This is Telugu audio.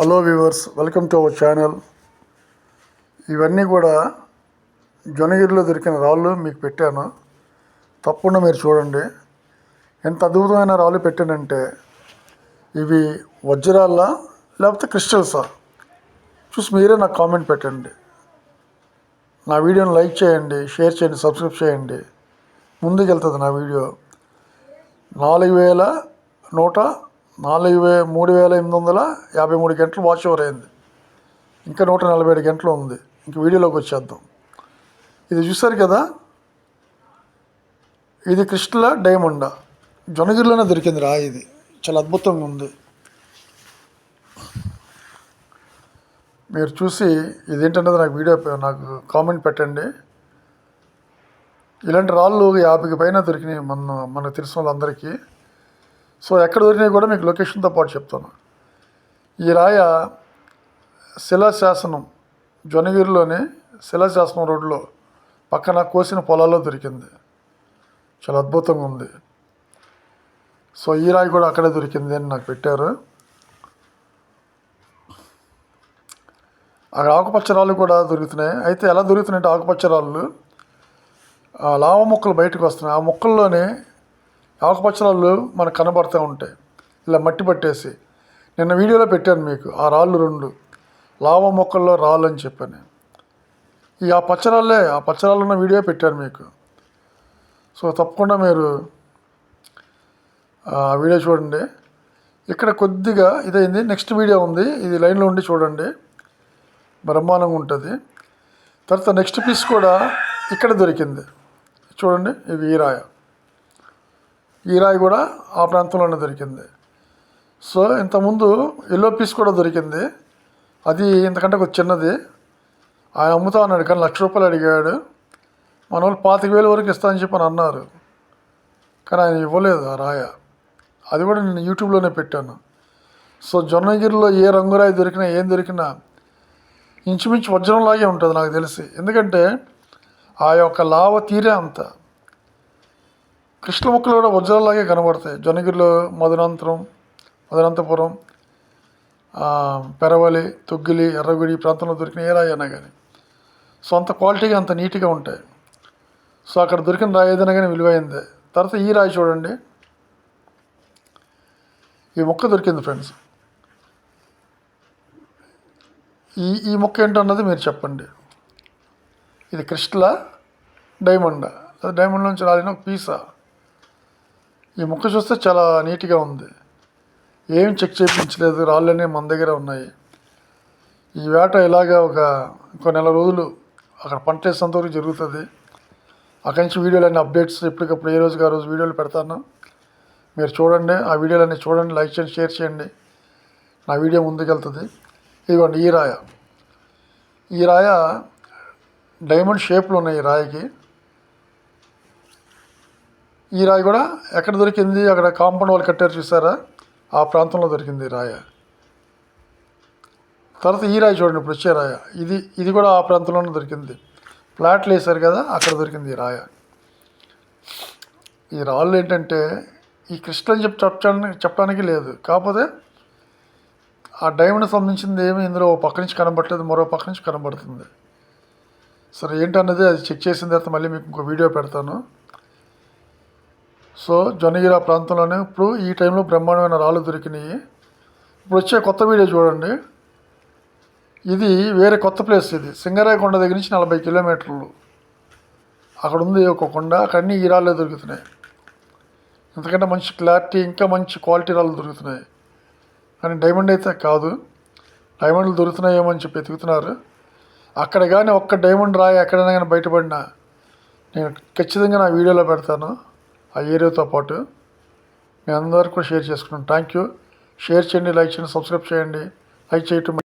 Hello viewers welcome to our channel ఇవన్నీ కూడా జొనగిరిలో దొరికిన రాళ్ళు మీకు పెట్టాను. తప్పకుండా మీరు చూడండి. ఎంత అద్భుతమైన రాళ్ళు పెట్టానంటే ఇవి వజ్రాల్లా లేకపోతే క్రిస్టల్సా? చూసి మీరే నాకు కామెంట్ పెట్టండి. నా వీడియోని లైక్ చేయండి షేర్ చేయండి సబ్స్క్రైబ్ చేయండి. ముందుకు వెళ్తుంది నా వీడియో. నాలుగు వేల నూట నాలుగు వే మూడు వేల ఎనిమిది వందల యాభై మూడు గంటలు వాచ్ ఓవర్ అయింది. ఇంకా నూట నలభై ఏడు గంటలు ఉంది. ఇంక వీడియోలోకి వచ్చేద్దాం. ఇది చూసారు కదా? ఇది కృష్ణల డైమండ్. జొనగిరిలోనే దొరికింది రా ఇది. చాలా అద్భుతంగా ఉంది. మీరు చూసి ఇదేంటనేది నాకు వీడియో నాకు కామెంట్ పెట్టండి. ఇలాంటి రాళ్ళు యాభైకి పైన దొరికినాయి మన మనకు తెలిసిన వాళ్ళందరికీ. సో ఎక్కడ దొరికినాయి కూడా మీకు లొకేషన్తో పాటు చెప్తాను. ఈ రాయ శిలాశాసనం జొనగిరిలోని శిలాశాసనం రోడ్లో పక్కన కోసిన పొలాల్లో దొరికింది. చాలా అద్భుతంగా ఉంది. సో ఈ రాయి కూడా అక్కడే దొరికింది అని నాకు పెట్టారు. అక్కడ ఆకుపచ్చ రాళ్ళు కూడా దొరుకుతున్నాయి. అయితే ఎలా దొరుకుతున్నాయంటే ఆకుపచ్చ రాళ్ళు ఆ లావ మొక్కలు బయటకు వస్తున్నాయి. ఆ మొక్కల్లోనే ఆకుపచ్చ రాళ్ళు మనకు కనబడుతూ ఉంటాయి. ఇలా మట్టి పట్టేసి. నిన్న వీడియోలో పెట్టాను మీకు ఆ రాళ్ళు రెండు. లావ మొక్కల్లో రాళ్ళు అని చెప్పాను. ఈ ఆ పచ్చరాళ్ళే ఆ పచ్చరాళ్ళు ఉన్న వీడియో పెట్టాను మీకు. సో తప్పకుండా మీరు ఆ వీడియో చూడండి. ఇక్కడ కొద్దిగా ఇదైంది నెక్స్ట్ వీడియో ఉంది. ఇది లైన్లో ఉండి చూడండి. బ్రహ్మాండంగా ఉంటుంది. తర్వాత నెక్స్ట్ పీస్ కూడా ఇక్కడ దొరికింది. చూడండి ఇది ఈరాయ ఈ రాయి కూడా ఆ ప్రాంతంలోనే దొరికింది. సో ఇంతకుముందు ఎల్లో పీస్ కూడా దొరికింది. అది ఇంతకంటే ఒక చిన్నది. ఆయన అమ్ముతా అన్నాడు కానీ లక్ష రూపాయలు అడిగాడు. మన వాళ్ళు పాతిక వేలు వరకు ఇస్తా అని చెప్పి అని అన్నారు. కానీ ఆయన ఇవ్వలేదు ఆ రాయ. అది కూడా నేను యూట్యూబ్లోనే పెట్టాను. సో జొన్నగిరిలో ఏ రంగురాయి దొరికినా ఏం దొరికినా ఇంచుమించు వజ్రంలాగే ఉంటుంది నాకు తెలిసి. ఎందుకంటే ఆ యొక్క లావ తీరే అంత. కృష్ణ మొక్కలు కూడా వజ్రాలాగే కనబడతాయి. జొన్నగిరిలో మధునాంతరం మధురాంతపురం పెరవలి తొగ్గిలి ఎర్రగుడి ప్రాంతంలో దొరికిన ఏ రాయి అయినా కానీ సో అంత క్వాలిటీగా అంత నీట్గా ఉంటాయి. సో అక్కడ దొరికిన రాయి ఏదైనా కానీ విలువైందే. తర్వాత ఈ రాయి చూడండి. ఈ మొక్క దొరికింది ఫ్రెండ్స్. ఈ ఈ మొక్క ఏంటన్నది మీరు చెప్పండి. ఇది క్రిస్టలా డైమండ్? డైమండ్ నుంచి రాలిన ఒక పీసా? ఈ ముక్క చూస్తే చాలా నీట్గా ఉంది. ఏం చెక్ చేయించలేదు రాళ్ళనే మన దగ్గర ఉన్నాయి. ఈ వేట ఇలాగా ఒక ఇంకో నెల రోజులు అక్కడ పంట వేసేంత వరకు జరుగుతుంది. అక్కడి నుంచి వీడియోలన్నీ అప్డేట్స్ ఎప్పటికప్పుడు ఏ రోజుకి ఆ రోజు వీడియోలు పెడతాను. మీరు చూడండి. ఆ వీడియోలన్నీ చూడండి. లైక్ చేయండి షేర్ చేయండి. నా వీడియో ముందుకెళ్తుంది. ఇదిగోండి ఈ రాయ. ఈ రాయ డైమండ్ షేప్లో ఉన్నాయి ఈ రాయికి. ఈ రాయి కూడా ఎక్కడ దొరికింది? అక్కడ కాంపౌండ్ వాళ్ళు కట్టారు చూసారా? ఆ ప్రాంతంలో దొరికింది రాయ. తర్వాత ఈ రాయి చూడండి ఇప్పుడు వచ్చే రాయ. ఇది ఇది కూడా ఆ ప్రాంతంలోనే దొరికింది. ఫ్లాట్లు వేశారు కదా అక్కడ దొరికింది ఈ రాయ. ఈ రాళ్ళు ఏంటంటే ఈ క్రిస్టల్ చెప్పి చెప్పడానికి చెప్పడానికి లేదు. కాకపోతే ఆ డైమండ్ సంబంధించింది ఏమి ఇందులో ఓ పక్క నుంచి కనబడలేదు మరో పక్క నుంచి కనబడుతుంది. సరే ఏంటన్నది అది చెక్ చేసిన తర్వాత మళ్ళీ మీకు ఇంకో వీడియో పెడతాను. సో జొన్నగిరి ఆ ప్రాంతంలోనే. ఇప్పుడు ఈ టైంలో బ్రహ్మాండమైన రాళ్ళు దొరికినాయి. ఇప్పుడు వచ్చే కొత్త వీడియో చూడండి. ఇది వేరే కొత్త ప్లేస్ ఇది. సింగరాయకొండ దగ్గర నుంచి నలభై కిలోమీటర్లు. అక్కడ ఉంది ఒక కొండ. అక్కడన్నీ ఈ రాళ్ళే దొరుకుతున్నాయి. ఎందుకంటే మంచి క్లారిటీ ఇంకా మంచి క్వాలిటీ రాళ్ళు దొరుకుతున్నాయి. కానీ డైమండ్ అయితే కాదు. డైమండ్లు దొరుకుతున్నాయేమో అని చెప్పి ఎతుకుతున్నారు అక్కడ కానీ ఒక్క డైమండ్ రాయి ఎక్కడైనా కానీ బయటపడినా నేను ఖచ్చితంగా నా వీడియోలో పెడతాను. ఆ ఏరియాతో పాటు మీ అందరికీ కూడా షేర్ చేసుకున్నాను థ్యాంక్ యూ షేర్ చేయండి లైక్ చేయండి సబ్స్క్రైబ్ చేయండి. లైక్ చేయటం